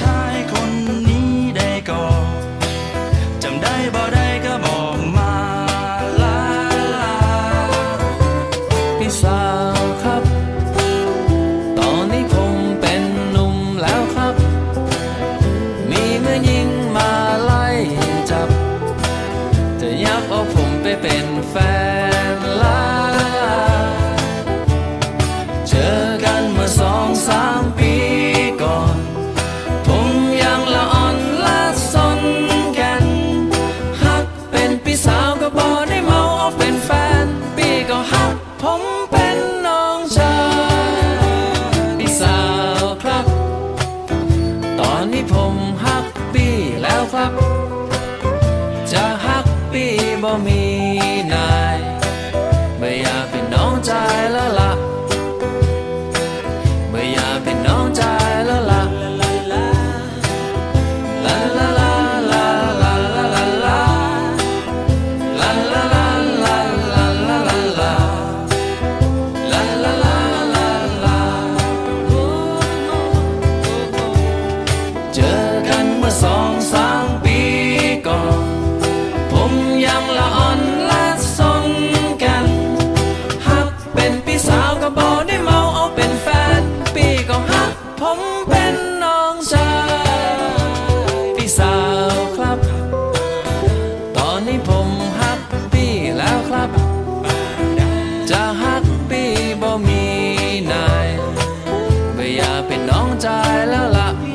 ชายคน ผมเป็นน้องชายพี่สาวครับ ตอนนี้ผมฮักปีแล้วครับ จะฮักปีบ่มี เป็นน้องใจแล้วละ่ะ